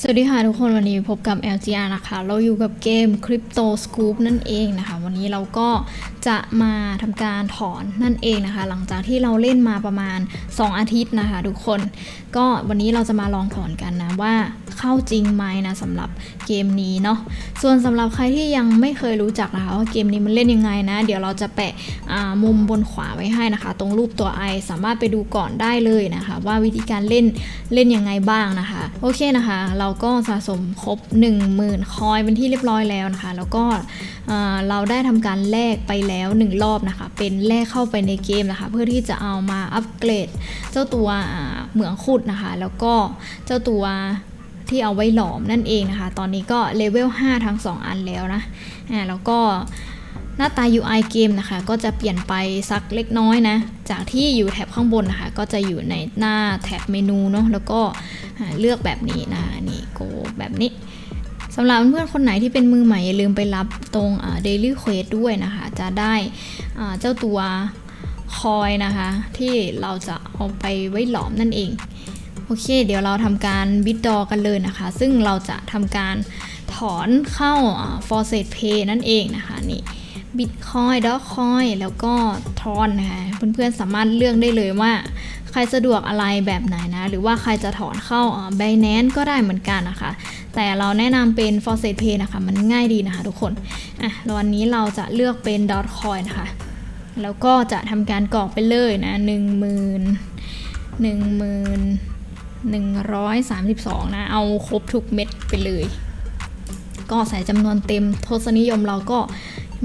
สวัสดีค่ะทุกคนวันนี้พบกับ LGR นะคะ เราอยู่กับเกม Crypto Scoop นั่นเองนะคะ วันนี้เราก็จะมาทำการถอนนั่นเองนะคะ หลังจากที่เราเล่นมาประมาณ 2 อาทิตย์นะคะ ทุกคนก็วันนี้เราจะมาลองถอนกันนะว่าเข้าจริงไหมนะสำหรับเกมนี้เนาะส่วนสำหรับใครที่ยังไม่เคยรู้จักนะคะว่าเกมนี้มันเล่นยังไงนะ เดี๋ยวเราจะแปะมุมบนขวาไว้ให้นะคะ ตรงรูปตัวไอสามารถไปดูก่อนได้เลยนะคะ ว่าวิธีการเล่นเล่นยังไงบ้างนะคะโอเคนะคะเราราก็สะสมครบ 10,000 คอยเป็นที่เรียบร้อยแล้วนะคะ แล้วก็เราได้ทำการแลกไปแล้ว 1 รอบนะคะ เป็นแลกเข้าไปในเกมนะคะ เพื่อที่จะเอามาอัปเกรด เจ้าตัวเหมืองขุดนะคะ แล้วก็เจ้าตัวที่เอาไว้หลอมนั่นเองนะคะ ตอนนี้ก็เลเวล5ทั้ง 2 อันแล้วนะอ่าแล้วก็ หน้าตา UI เกมนะคะ ก็จะเปลี่ยนไปสักเล็กน้อยนะ จากที่อยู่แถบข้างบนนะคะ ก็จะอยู่ในหน้าแถบเมนูเนาะ แล้วก็เลือกแบบนี้นะคะนี่โกแบบนี้สำหรับเพื่อนคนไหนที่เป็นมือใหม่ อย่าลืมไปรับตรง daily quest ด้วยนะคะ จะได้เจ้าตัวคอยนะคะ ที่เราจะเอาไปไว้หลอมนั่นเอง โอเค เดี๋ยวเราทำการบิดดอกันเลยนะคะ ซึ่งเราจะทำการถอนเข้าอ่า for s e t pay นั่นเองนะคะนี่ บิตคอยดอคอยแล้วก็ทอนนะคะเพื่อนๆสามารถเลือกได้เลยว่า ใครสะดวกอะไรแบบไหนนะ หรือว่าใครจะถอนเข้าไบแนนก็ได้เหมือนกันนะคะ แต่เราแนะนำเป็น f o r s e t Pay นะคะ มันง่ายดีนะคะทุกคนอะวันนี้เราจะเลือกเป็น dot coin นะคะแล้วก็จะทำการกรอกไปเลยนะหนึ่งหมื่นหนึ่งหมื่นหนึ่งร้อยสามสิบสองนะ เอาครบทุกเม็ดไปเลย ก็ใส่จำนวนเต็มทศนิยมเราก็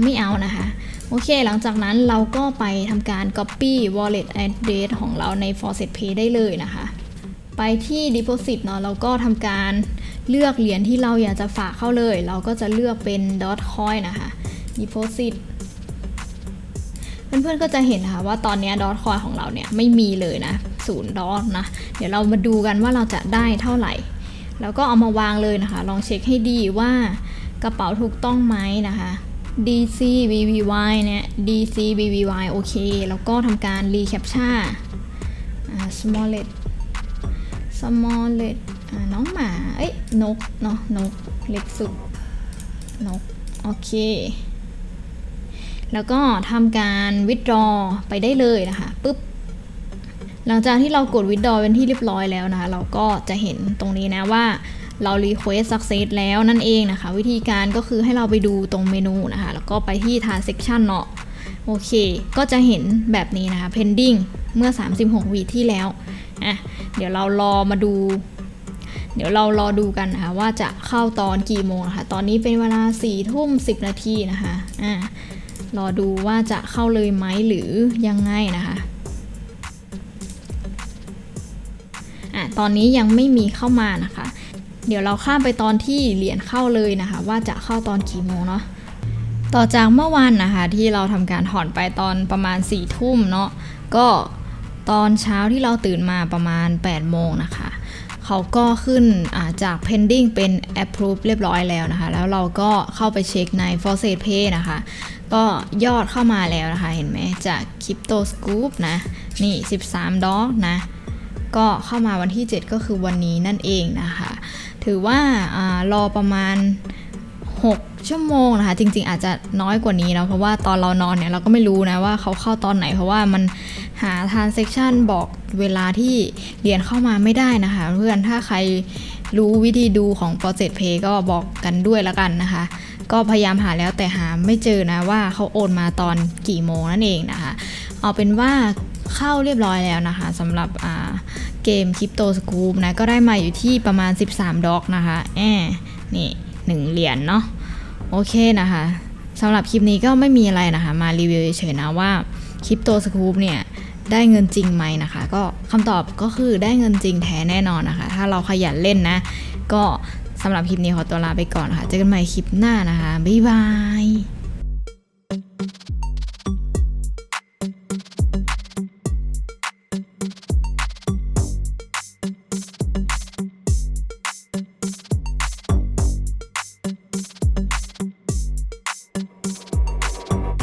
ไม่เอานะคะ โอเค หลังจากนั้นเราก็ไปทำการ copy wallet address ของเราใน f o r s e t Pay ได้เลยนะคะ ไปที่ deposit เนาะเราก็ทำการเลือกเหรียญที่เราอยากจะฝากเข้าเลย เราก็จะเลือกเป็น dot coin นะคะ deposit เพื่อนๆก็จะเห็นนะคะว่าตอนนี้ dot coin ของเราเนี่ยไม่มีเลยนะศูนย์ดอทนะ เดี๋ยวเรามาดูกันว่าเราจะได้เท่าไหร่ แล้วก็เอามาวางเลยนะคะ ลองเช็คให้ดีว่ากระเป๋าถูกต้องไหมนะคะ DC BBY เนี่ย DC BBY โอเค แล้วก็ทำการ recaptcha อ่า smallet smallet น้องหมา เอ้ย นก เนาะ นก เล็กสุด นก โอเค แล้วก็ทำการ withdraw ไปได้เลยนะคะ ปึ๊บ หลังจากที่เรากด withdraw เป็นที่เรียบร้อยแล้วนะคะ เราก็จะเห็นตรงนี้นะว่า เรา request success แล้วนั่นเองนะคะ วิธีการก็คือให้เราไปดูตรงเมนูนะคะ แล้วก็ไปที่ transaction เนาะโอเค ก็จะเห็นแบบนี้นะคะ pending เมื่อ 36วีที่แล้วอะเดี๋ยวเรารอมาดู เดี๋ยวเรารอดูกันนะคะว่าจะเข้าตอนกี่โมงนะคะตอนนี้เป็นเวลา4ี่ทุ่มสินาทีนะคะอะรอดูว่าจะเข้าเลยไหมหรือยังไงนะคะอะตอนนี้ยังไม่มีเข้ามานะคะ เดี๋ยวเราข้ามไปตอนที่เหรียญเข้าเลยนะคะ ว่าจะเข้าตอนกี่โมงเนาะต่อจากเมื่อวานนะคะที่เราทำการถอนไปตอนประมาณ4ี่ทุ่มเนาะก็ตอนเช้าที่เราตื่นมาประมาณ8โมงนะคะเขาก็ขึ้นจาก pending เป็น approve เรียบร้อยแล้วนะคะ แล้วเราก็เข้าไปเช็คใน f o r s e t Pay นะคะ ก็ยอดเข้ามาแล้วนะคะ เห็นไหมจาก Crypto Scoop นะ นี่ 13ดอกนะ ก็เข้ามาวันที่ 7 ก็คือวันนี้นั่นเองนะคะ ถือว่ารอประมาณ 6 ชั่วโมงนะคะ จริง ๆ อาจจะน้อยกว่านี้นะเพราะว่าตอนเรานอนเนี่ยเราก็ไม่รู้นะว่าเขาเข้าตอนไหน เพราะว่ามันหา transaction บอกเวลาที่เหรียญเข้ามาไม่ได้นะคะ เพื่อนถ้าใครรู้วิธีดูของ Project Pay ก็บอกกันด้วยละกันนะคะ ก็พยายามหาแล้วแต่หาไม่เจอนะว่าเขาโอนมาตอนกี่โมงนั่นเองนะคะ เอาเป็นว่าเข้าเรียบร้อยแล้วนะคะสำหรับอ่า เกม Crypto Scoop นะก็ได้มาอยู่ที่ประมาณ 13 ดอกนะคะแอนี่1เหรียญเนาะโอเคนะคะสำหรับคลิปนี้ก็ไม่มีอะไรนะคะ มารีวิวเฉยๆนะว่า Crypto Scoop เนี่ยได้เงินจริงไหมนะคะ ก็คำตอบก็คือได้เงินจริงแท้แน่นอนนะคะ ถ้าเราขยันเล่นนะ ก็สำหรับคลิปนี้ขอตัวลาไปก่อนนะคะเจอกันใหม่คลิปหน้านะคะบ๊ายบาย